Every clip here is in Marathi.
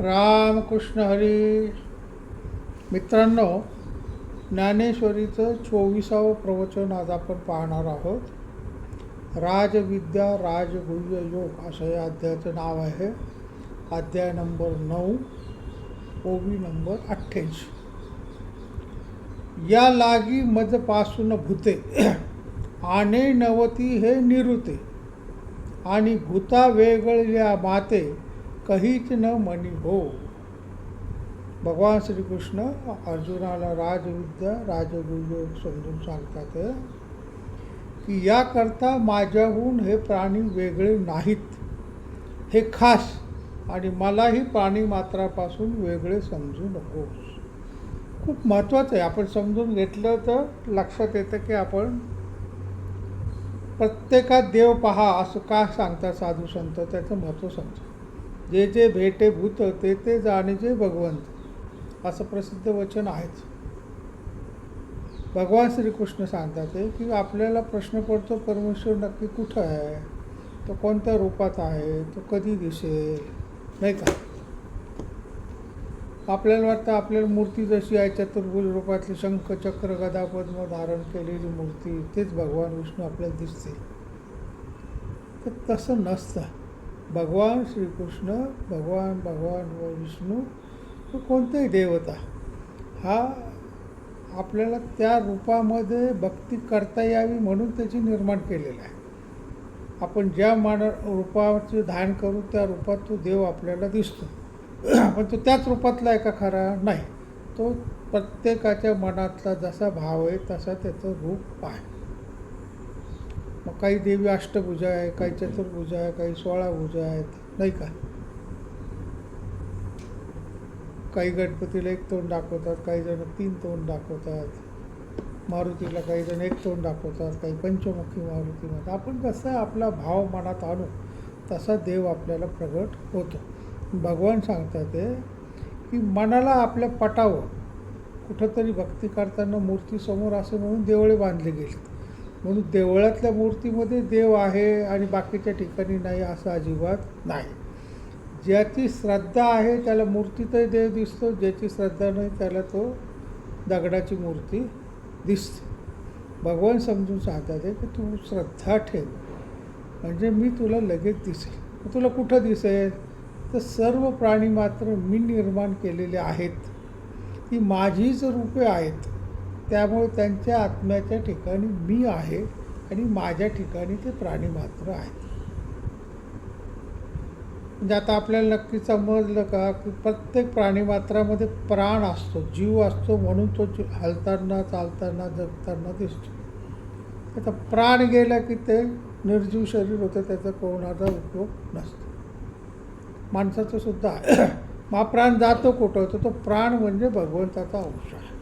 रामकृष्ण हरी। मित्रांनो ज्ञानेश्वरीचं चोवीसावं प्रवचन आज आपण पाहणार आहोत. राजविद्या राजगुह्य योग असं या अध्यायाचं नाव आहे. अध्याय नंबर नऊ ओवी नंबर अठ्ठ्याऐंशी. या लागी मजपासून भूते आणे नवती हे निरुते आणि भूता वेगळल्या माते कहीच न मनी हो. भगवान श्रीकृष्ण अर्जुनाला राजविद्या राजगुरु समजून सांगतात की याकरता माझ्याहून हे प्राणी वेगळे नाहीत. हे खास आणि मलाही प्राणी मात्रापासून वेगळे समजू नकोस. खूप महत्त्वाचं आहे. आपण समजून घेतलं तर लक्षात येतं की आपण प्रत्येकात देव पहा असं का सांगतात साधू संत? त्याचं महत्त्व समजा जे जे भेटे भूत ते ते जाणीजे भगवंत. असं प्रसिद्ध वचन आहेच. भगवान श्रीकृष्ण सांगतात की आपल्याला प्रश्न पडतो परमेश्वर नक्की कुठं आहे? तो कोणत्या रूपात आहे? तो कधी दिसेल? नाही का? आपल्याला वाटतं आपल्याला मूर्ती जशी आहे चतुर्भुज रूपातली शंख चक्र गदा पद्म धारण केलेली मूर्ती तेच भगवान विष्णू आपल्याला दिसते तर तसं नसतं. भगवान श्रीकृष्ण भगवान भगवान व विष्णू कोणतेही देवता हा आपल्याला त्या रूपामध्ये भक्ती करता यावी म्हणून त्याची निर्माण केलेलं आहे. आपण ज्या मान रूपाचे ध्यान करू त्या रूपात तो देव आपल्याला दिसतो. पण तो त्याच रूपातला आहे का खरा? नाही. तो प्रत्येकाच्या मनातला जसा भाव आहे तसा त्याचं रूप आहे. मग काही देवी अष्टभुजा आहे काही चतुर्भुजा आहे काही सोळा भुजा आहेत नाही का? काही गणपतीला एक तोंड दाखवतात काही जण तीन तोंड दाखवतात. मारुतीला काही जण एक तोंड दाखवतात काही पंचमुखी मारुती म्हणतात आपण कसं आपला भाव मनात आणू तसा देव आपल्याला प्रगट होतो. भगवान सांगतात ते की मनाला आपल्या पटावं. कुठंतरी भक्ती करताना मूर्तीसमोर असं म्हणून देवळे बांधले गेले म्हणून देवळातल्या मूर्तीमध्ये देव आहे आणि बाकीच्या ठिकाणी नाही असं अजिबात नाही. ज्याची श्रद्धा आहे त्याला मूर्तीतही देव दिसतो ज्याची श्रद्धा नाही त्याला तो दगडाची मूर्ती दिसते. भगवान समजून सांगतात की तू श्रद्धा ठेव. म्हणजे मी तुला लगेच दिसेल. तुला कुठं दिसेल? तर सर्व प्राणी मात्र मी निर्माण केलेले आहेत. ती माझीच रूपे आहेत. त्यामुळे त्यांच्या आत्म्याच्या ठिकाणी मी आहे आणि माझ्या ठिकाणी ते प्राणी मात्र आहेत. म्हणजे आता आपल्याला नक्की समजलं का की प्रत्येक प्राणीमात्रामध्ये प्राण असतो जीव असतो म्हणून तो जी हलताना चालताना जगताना दिसतो. आता प्राण गेला की ते निर्जीव शरीर होतं त्याचा कोणाचा उपयोग नसतो. माणसाचं सुद्धा आहे. हा प्राण जातो कुठं? तर तो प्राण म्हणजे भगवंताचा अंश आहे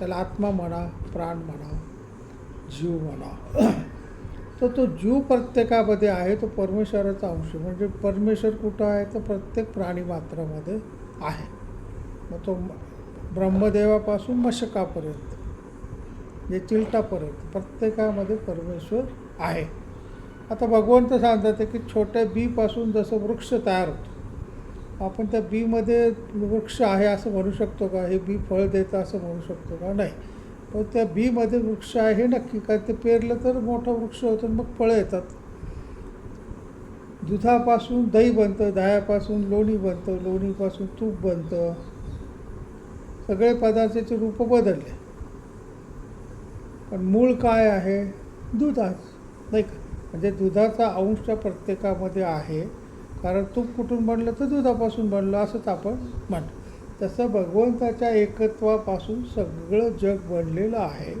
त्याला आत्मा म्हणा प्राण म्हणा जीव म्हणा. तर तो जीव प्रत्येकामध्ये आहे तो परमेश्वराचा अंश म्हणजे परमेश्वर कुठं आहे? तर प्रत्येक प्राणी मात्रामध्ये आहे. मग तो ब्रह्मदेवापासून मशकापर्यंत जे चिलटापर्यंत प्रत्येकामध्ये परमेश्वर आहे. आता भगवंत सांगतात की छोट्या बीपासून जसं वृक्ष तयार होतो आपण त्या बीमध्ये वृक्ष आहे असं म्हणू शकतो का? हे बी फळ देतं असं म्हणू शकतो का? नाही. पण त्या बीमध्ये वृक्ष आहे हे नक्की. काय ते पेरलं तर मोठा वृक्ष होतो मग फळं येतात. दुधापासून दही बनतं दह्यापासून लोणी बनतं लोणीपासून तूप बनतं. सगळे पदार्थाचे रूप बदलले. पण मूळ काय आहे? दुधाच. नाही का? म्हणजे दुधाचा अंश प्रत्येकामध्ये आहे. कारण तूप कुठून बनलं तर दुधापासून बनलं असंच आपण म्हणतो. तसं भगवंताच्या एकत्वापासून सगळं जग बनलेलं आहे.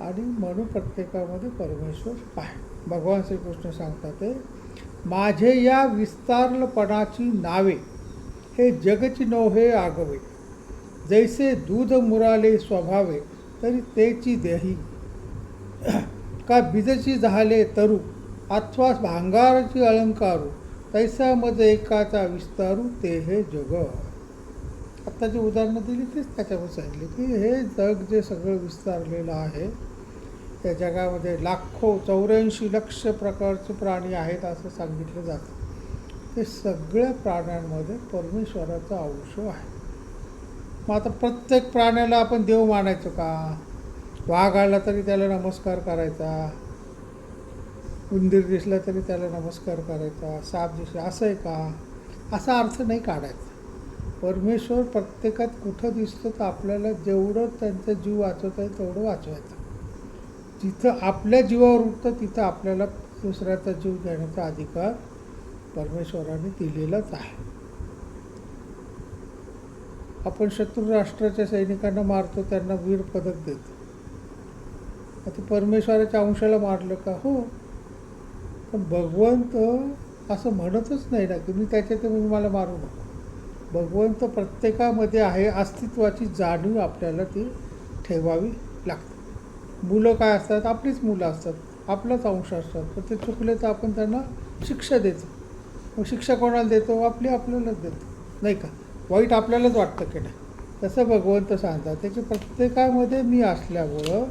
आणि म्हणून प्रत्येकामध्ये परमेश्वर आहे. भगवान श्रीकृष्ण सांगतात ते माझे या विस्तारलपणाची नावे हे जगची नोहे आगवे. जैसे दूध मुराले स्वभावे तरी तेची देही. का बीजची झाले तरू अथवा भांगाराची अलंकारू. तैसा मज एकाचा विस्तारू ते हे जग. आत्ता जे उदाहरणं दिली तेच त्याच्यावर सांगितले की हे जग जे सगळं विस्तारलेलं आहे त्या जगामध्ये लाखो चौऱ्याऐंशी लक्ष प्रकारचे प्राणी आहेत असं सांगितलं जातं. ते सगळ्या प्राण्यांमध्ये परमेश्वराचा अंश आहे. मग आता प्रत्येक प्राण्याला आपण देव मानायचो का? वाघ आला तरी त्याला नमस्कार करायचा. उंदीर दिसला तरी त्याला नमस्कार करायचा साप दिसला असं आहे का? असा अर्थ नाही काढायचा. परमेश्वर प्रत्येकात कुठं दिसतं तर आपल्याला जेवढं त्यांचा जीव वाचवता येईल तेवढं वाचवायचं. जिथं आपल्या जीवावर उठतं तिथं आपल्याला दुसऱ्याचा जीव देण्याचा अधिकार परमेश्वराने दिलेलाच आहे. आपण शत्रू राष्ट्राच्या सैनिकांना मारतो त्यांना वीर पदक देतो. आता परमेश्वराच्या अंशाला मारलं का? हो. पण भगवंत असं म्हणतच नाही ना की मी त्याच्या तुम्ही मला मारू नका. भगवंत प्रत्येकामध्ये आहे अस्तित्वाची जाणीव आपल्याला ती ठेवावी लागते. मुलं काय असतात? आपलीच मुलं असतात आपलाच अंश असतात. पण ते चुकले तर आपण त्यांना शिक्षा देतो. मग शिक्षा कोणाला देतो? आपली आपल्यालाच देतो. नाही का? वाईट आपल्यालाच वाटतं की नाही. तसं भगवंत सांगतात. त्याची प्रत्येकामध्ये मी असल्यामुळं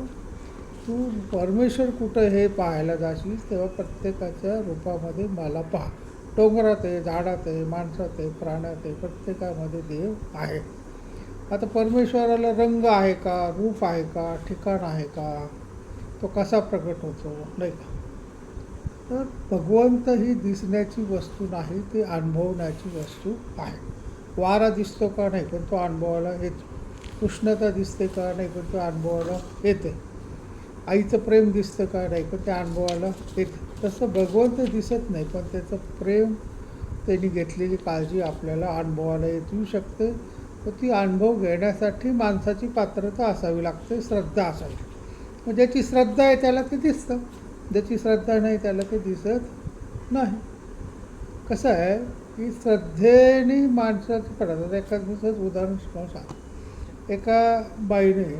तू परमेश्वर कुठं हे पाहायला जाशील तेव्हा प्रत्येकाच्या रूपामध्ये मला पहा. डोंगरात आहे झाडात आहे माणसात आहे प्राण्यात आहे प्रत्येकामध्ये देव आहे. आता परमेश्वराला रंग आहे का रूप आहे का ठिकाण आहे का? तो कसा प्रकट होतो नाही का? तर भगवंत ही दिसण्याची वस्तू नाही ती अनुभवण्याची वस्तू आहे. वारा दिसतो का नाही पण तो अनुभवाला येतो. उष्णता दिसते का नाही पण तो अनुभवाला येते. आईचं प्रेम दिसतं का नाही? पण त्या अनुभवाला एक तसं भगवंत दिसत नाही पण त्याचं प्रेम त्यांनी घेतलेली काळजी आपल्याला अनुभवाला येऊ शकते. तर ती अनुभव घेण्यासाठी माणसाची पात्रता असावी लागते श्रद्धा असावी मग ज्याची श्रद्धा आहे त्याला ते दिसतं. ज्याची श्रद्धा नाही त्याला ते दिसत नाही. कसं आहे की श्रद्धेने माणसाचं पडतात एका उदाहरण सांग एका बाईने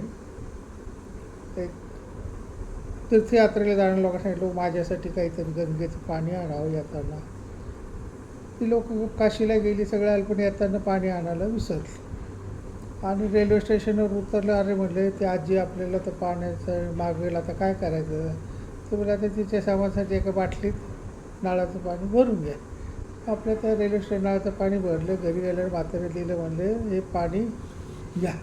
एक तीर्थयात्रेला जाणाऱ्या लोकांना सांगितलं माझ्यासाठी काहीतरी गंगेचं पाणी आणावं येताना. ती लोक काशीला गेली सगळ्या अल्पण येताना पाणी आणायला विसरली. आणि रेल्वे स्टेशनवर उतरलं अरे म्हणले ते आजी आपल्याला तर पाण्याचं मागवेल आता काय करायचं? तर मला आता तिच्या सामानासाठी एका बाटलीत नळाचं पाणी भरून घ्या. आपल्या त्या रेल्वे स्टेशन नळाचं पाणी भरलं घरी गेल्यावर म्हातारे दिलं म्हणले हे पाणी घ्या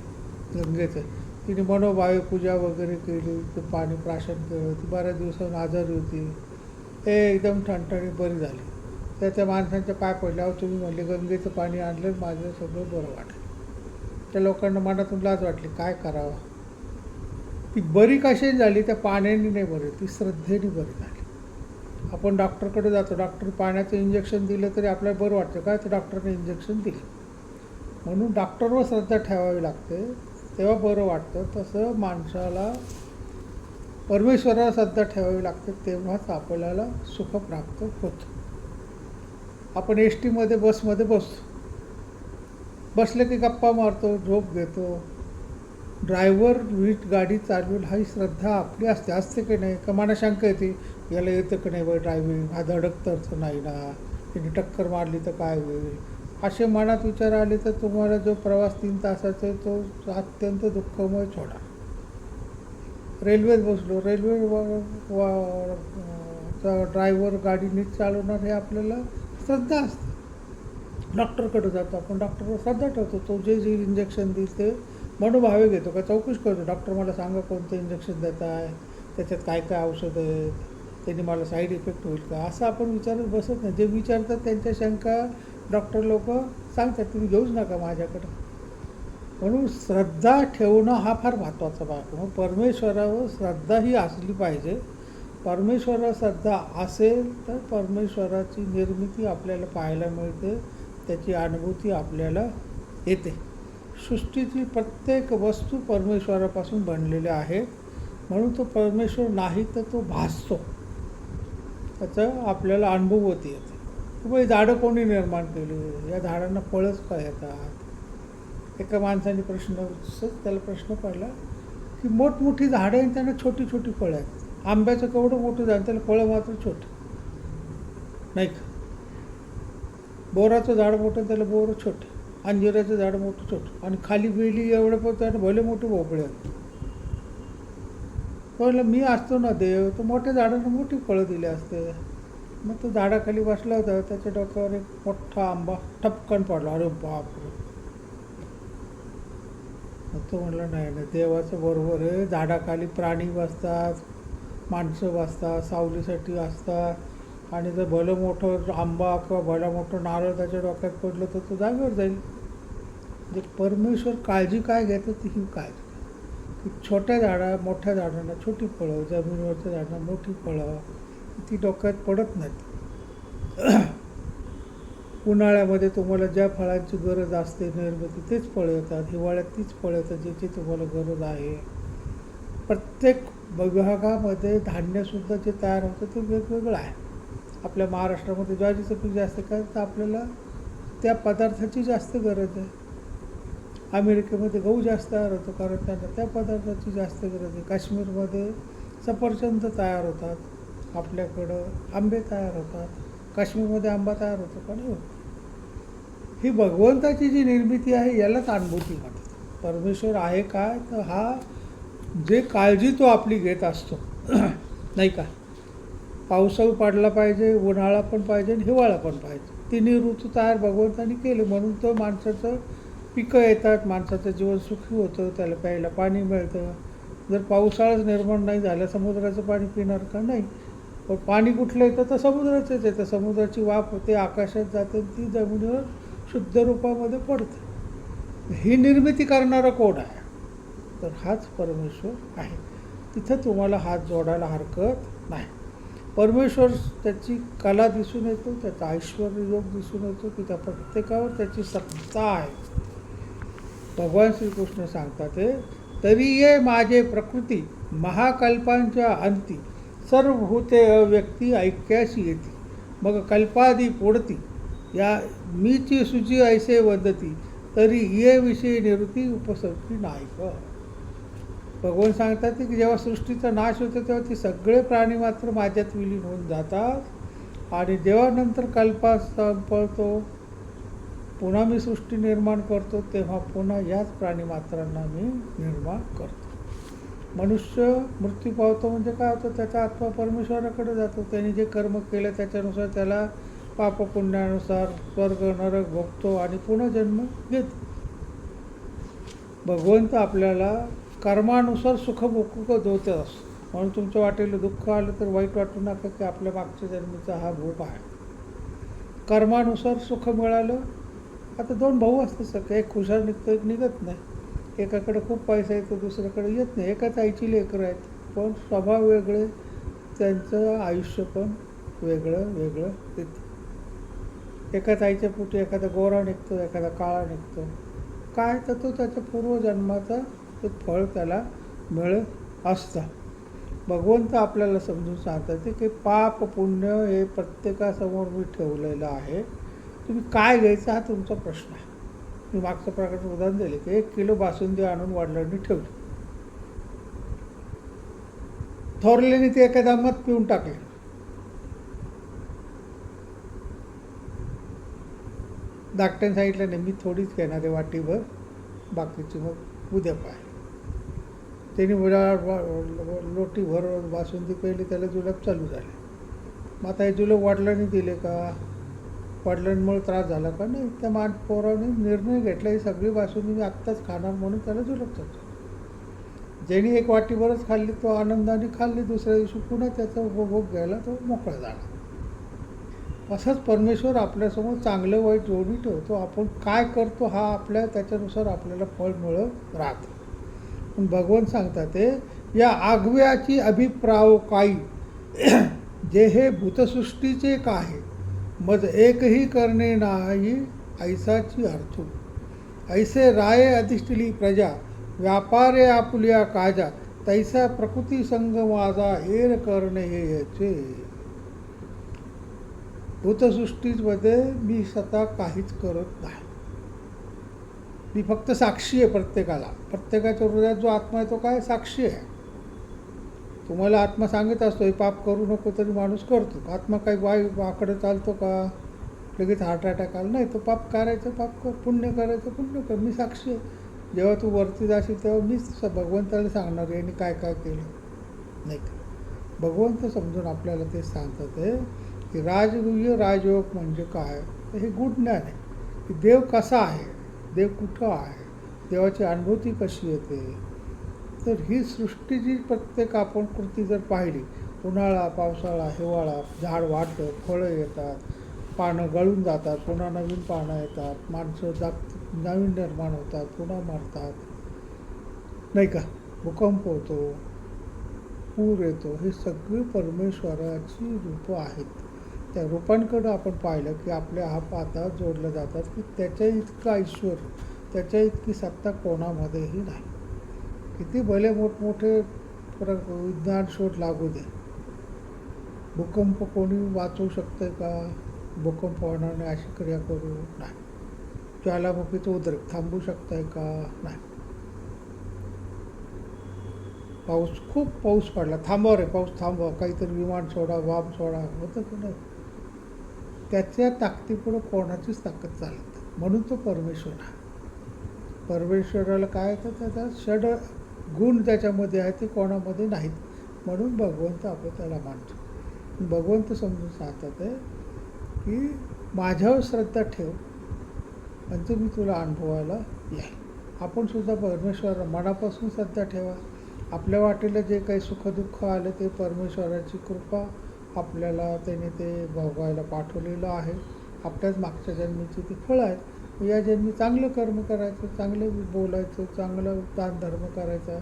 गंगेचं. तिने मनोभावे पूजा वगैरे केली ते पाणी प्राशन केलं ती बऱ्याच दिवसांनी आजारी होती. ते एकदम ठणठणीत बरी झाली. तर त्या माणसांच्या पाय पडल्यावर तुम्ही म्हणले गंगेचं पाणी आणलं माझं सगळं बरं वाटलं. त्या लोकांना मनातून लाज वाटली काय करावं? ती बरी कशी झाली त्या पाण्याने नाही बरी ती श्रद्धेने बरी झाली. आपण डॉक्टरकडे जातो डॉक्टर पाण्याचं इंजेक्शन दिलं तरी आपल्याला बरं वाटतं. काय? तर डॉक्टरने इंजेक्शन दिलं. म्हणून डॉक्टरवर श्रद्धा ठेवावी लागते. तेव्हा बरं वाटतं. तसं माणसाला परमेश्वराला श्रद्धा ठेवावी लागते तेव्हाच आपल्याला सुख प्राप्त होतं. आपण एस टीमध्ये बसमध्ये बसतो. बसलं की गप्पा मारतो झोप घेतो. ड्रायव्हर वीट गाडी चालवेल ही श्रद्धा आपली असते. असते की नाही? कमाना शंका येते? याला येतं की नाही? बाई ड्रायव्हिंग हा धडक तर नाही ना. तिने टक्कर मारली तर काय होईल? असे मनात विचार आले तर तुम्हाला जो प्रवास तीन तासाचा आहे तो अत्यंत दुःखमय छोडा रेल्वेत बसलो. रेल्वे ड्रायव्हर गाडी नीट चालवणार हे आपल्याला श्रद्धा असते. डॉक्टरकडे जातो आपण. डॉक्टरवर श्रद्धा ठेवतो. तो जे जे इंजेक्शन देईल ते मनोभावे घेतो. का चौकशी करतो. डॉक्टर मला सांगा कोणतं इंजेक्शन देत आहे त्याच्यात काय काय औषध आहेत त्यांनी मला साईड इफेक्ट होईल का? असं आपण विचारत बसत नाही. जे विचारतात त्यांच्या शंका डॉक्टर लोक सांगतात तुम्ही घेऊच नका माझ्याकडं. म्हणून श्रद्धा ठेवणं हा फार महत्त्वाचा भाग. म्हणून परमेश्वरावर श्रद्धा ही असली पाहिजे. परमेश्वरावर श्रद्धा असेल तर परमेश्वराची निर्मिती आपल्याला पाहायला मिळते. त्याची अनुभूती आपल्याला येते. सृष्टीची प्रत्येक वस्तू परमेश्वरापासून बनलेल्या आहेत म्हणून तो परमेश्वर नाही तर तो भासतो. त्याचा आपल्याला अनुभवती येतो. बाई झाडं कोणी निर्माण केली? या झाडांना फळंच का येतात एका माणसाने प्रश्न त्याला प्रश्न पडला की मोठमोठी झाडं आहेत त्यांना छोटी छोटी फळं आहेत. आंब्याचं केवढं मोठं झालं त्याला फळं मात्र छोट. नाही का? बोराचं झाड मोठं त्याला बोरं छोटं. अंजिराचं झाड मोठं छोटं. आणि खाली वेली एवढं पण त्यानं भले मोठे भोपळे आहेत. मी असतो ना देव तर मोठ्या झाडांना मोठी फळं दिली असते. मग तो झाडाखाली बसला होता. त्याच्या डोक्यावर एक मोठा आंबा ठपकन पडला. अरे बापरे. मग तो म्हणला नाही नाही देवाचं बरोबर आहे. झाडाखाली प्राणी बसतात माणसं बसतात सावलीसाठी असतात. आणि जर भलं मोठं आंबा किंवा भलं मोठं नारळ त्याच्या डोक्यात पडलं तर तो जागेवर जाईल. म्हणजे परमेश्वर काळजी काय घेतं ती ही काळजी की छोट्या झाडा मोठ्या झाडांना छोटी फळं जमिनीवरच्या झाडांना मोठी फळं ती डोक्यात पडत नाहीत. उन्हाळ्यामध्ये तुम्हाला ज्या फळांची गरज असते निर्मिती तेच फळं येतात हिवाळ्यात तीच फळं येतात ज्याची तुम्हाला गरज आहे. प्रत्येक विभागामध्ये धान्यसुद्धा जे तयार होतं ते वेगवेगळं आहे. आपल्या महाराष्ट्रामध्ये ज्वारीचं पीक जास्त काय तर आपल्याला त्या पदार्थाची जास्त गरज आहे. अमेरिकेमध्ये गहू जास्त तयार होतो कारण त्यांना त्या पदार्थाची जास्त गरज आहे. काश्मीरमध्ये सफरचंद तयार होतात. आपल्याकडं आंबे तयार होतात. काश्मीरमध्ये आंबा तयार होतो पण ही भगवंताची जी निर्मिती आहे यालाच अनुभूती म्हणतात. परमेश्वर आहे काय तर हा जे काळजी तो आपली घेत असतो. नाही का? पावसाळी पडला पाहिजे उन्हाळा पण पाहिजे आणि हिवाळा पण पाहिजे. तिन्ही ऋतू तयार भगवंतानी केले. म्हणून तर माणसाचं पिकं येतात माणसाचं जीवन सुखी होतं त्याला प्यायला पाणी मिळतं. जर पावसाळाच निर्माण नाही झाला समुद्राचं पाणी पिणार का नाही? पण पाणी कुठलं येतं तर समुद्राचंच येतं समुद्राची वाफ होते आकाशात जाते ती जमिनीवर शुद्ध रूपामध्ये पडते. ही निर्मिती करणारा कोण आहे? तर हाच परमेश्वर आहे. तिथं तुम्हाला हात जोडायला हरकत नाही. परमेश्वर त्याची कला दिसून येतो त्याचा ऐश्वर योग दिसून येतो की त्या प्रत्येकावर त्याची सत्ता आहे. भगवान श्रीकृष्ण सांगतात ते तरी ये माझे प्रकृती महाकल्पांच्या अंती. सर्व भूते अव्यक्ती ऐक्याशी येते. मग कल्पादी पोडती. या मीची सुची ऐसे वदती तरी ये विषयी निवृत्ती उपसर्गी नायक भगवान सांगतात की जेव्हा सृष्टीचा नाश होतो तेव्हा ती सगळे प्राणी मात्र माझ्यात विलीन होऊन जातात. आणि जेव्हा नंतर कल्पा संपळतो पुन्हा मी सृष्टी निर्माण करतो तेव्हा पुन्हा याच प्राणीमात्रांना मी निर्माण करतो. मनुष्य मृत्यू पावतो म्हणजे काय होतं? त्याचा आत्मा परमेश्वराकडे जातो. त्याने जे कर्म केलं त्याच्यानुसार त्याला पापपुण्यानुसार स्वर्ग नरक भोगतो आणि पुन्हा जन्म घेतो. भगवंत आपल्याला कर्मानुसार सुख भोग देत असतो. म्हणून तुमच्या वाटेला दुःख आलं तर वाईट वाटू नका की आपल्या मागच्या जन्मीचा हा भोग आहे. कर्मानुसार सुख मिळालं आता दोन भाऊ असतात सगळे एक हुशार निघतं एक निघत नाही. एकाकडे खूप पैसा येतो दुसऱ्याकडे येत नाही. एकाच आईची लेकरं आहेत. पण स्वभाव वेगळे त्यांचं आयुष्य पण वेगळं वेगळं येतं. एकाच आईच्या पोटी एखादा गोरा निघतो एखादा काळा निघतो. काय तर तो त्याच्या पूर्वजन्माचा ते फळ त्याला मिळत असतं. भगवंत आपल्याला समजून सांगतात की पाप पुण्य हे प्रत्येकासमोर मी ठेवलेलं आहे. तुम्ही काय घ्यायचं हा तुमचा प्रश्न आहे. मी मागचं प्रकारचं उदाहरण दिले की एक किलो बासुंदी आणून वाढलं ठेवली. थोरल्याने ते एका दामात पिऊन टाकले. धाकट्याने सांगितलं नाही मी थोडीच घेणार आहे वाटीभर बाकीची मग उद्या पाय त्यांनी लोटी भर बासुंदी पहिली त्याला जुलाब चालू झाले. मग आता हे जुलाब वडिलांनी दिले का? वडिलांमुळे त्रास झाला का नाही. त्या मान पोराने निर्णय घेतला. ही सगळी बासुंदी मी आत्ताच खाणार म्हणून त्याला झुलत होतो. ज्यांनी एक वाटीभरच खाल्ली तो आनंदाने खाल्ली. दुसऱ्या दिवशी पुन्हा त्याचा उपभोग घ्यायला तो मोकळा झाला. असंच परमेश्वर आपल्यासमोर चांगलं वाईट जोडी ठेवतो. आपण काय करतो हा आपल्या त्याच्यानुसार आपल्याला फळ मिळत राहतं. पण भगवान सांगतात ते या आगव्याची अभिप्राव काही जे हे भूतसृष्टीचे काय मज एकही करणे नाही ऐसाची अर्थू ऐसे राय अधिष्ठिली प्रजा व्यापारे आपुल्या काजा तैसा प्रकृती संग माझा एर करणे हे याचे. भूतसृष्टीमध्ये मी स्वतः काहीच करत नाही. मी फक्त साक्षी आहे प्रत्येकाला. प्रत्येकाच्या हृदयात जो आत्मा आहे तो काय साक्षी आहे? तुम्हाला आत्मा सांगत असतो हे पाप करू नको तरी माणूस करतो. आत्मा काही वाय वाकडं चालतो का? लगेच हार्ट अटॅक आला. नाही तो पाप करायचं पाप कर पुण्य करायचं पुण्य कर. मी साक्षी आहे. जेव्हा तू वरती जाशील तेव्हा मीच भगवंताला सांगणार आहे यांनी काय काय केलं? नाही का? भगवंत समजून आपल्याला ते सांगतात आहे की राजगुह्य राजयोग म्हणजे काय? तर हे गुड ज्ञान आहे. की देव कसा आहे? देव कुठं आहे? देवाची अनुभूती कशी येते? तर ही सृष्टी जी प्रत्येक आपण कृती जर पाहिली उन्हाळा पावसाळा हिवाळा झाड वाढतं फळं येतात पानं गळून जातात पुन्हा नवीन पानं येतात माणसं जाग नवीन निर्माण होतात पुन्हा मारतात. नाही का? भूकंप होतो पूर येतो हे सगळी परमेश्वराची रूपं आहेत. त्या रूपांकडं आपण पाहिलं की आपल्या हात आता जोडलं जातात की त्याच्या इतका ऐश्वर त्याच्या इतकी सत्ता कोणामध्येही नाही. किती भले मोठमोठे प्र विज्ञान शोध लागू दे. भूकंप कोणी वाचवू शकतं का? भूकंप होणार नाही अशी क्रिया करू नाही. ज्वालामुखीचं उद्रेक थांबू शकताय का? नाही. पाऊस खूप पाऊस पडला. थांबव रे पाऊस थांबवा. काहीतरी विमान सोडा वाम सोडा. होतं की नाही? त्याच्या ताकदीपुढं कोणाचीच ताकद चालत म्हणून तो परमेश्वर आहे. परमेश्वराला काय तर त्याचा षड गुण त्याच्यामध्ये आहे ते कोणामध्ये नाहीत. म्हणून भगवंत आपण त्याला मानतो. भगवंत समजून सांगतात आहे की माझ्यावर श्रद्धा ठेव म्हणजे मी तुला अनुभवायला येईल. आपण सुद्धा परमेश्वर मनापासून श्रद्धा ठेवा. आपल्या वाटेला जे काही सुखदुःख आलं ते परमेश्वराची कृपा आपल्याला त्याने ते भोगायला पाठवलेलं आहे. आपल्याच मागच्या जन्मीची ती फळं आहेत. या जन्मी चांगलं कर्म करायचं चांगलं बोलायचं चांगलं दान धर्म करायचा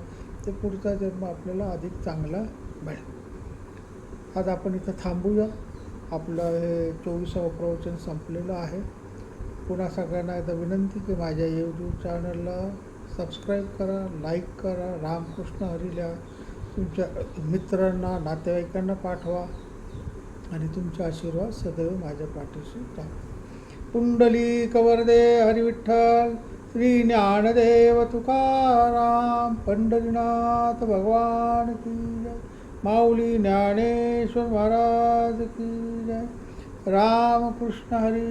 ते पुढचा जन्म आपल्याला अधिक चांगला मिळेल. आज आपण इथं थांबूया. आपलं हे चोवीसावं प्रवचन संपलेलं आहे. पुन्हा सगळ्यांना एकदा विनंती की माझ्या यूट्यूब चॅनलला सबस्क्राईब करा लाईक करा रामकृष्ण हरीला तुमच्या मित्रांना नातेवाईकांना पाठवा आणि तुमचा आशीर्वाद सदैव माझ्या पाठीशी टाका कुंडली कवर्दे हरिविठ्ठल श्री ज्ञानदेव तुकाराम पंढरीनाथ भगवान की जय। माऊली ज्ञानेश्वर महाराज की जय। रामकृष्ण हरी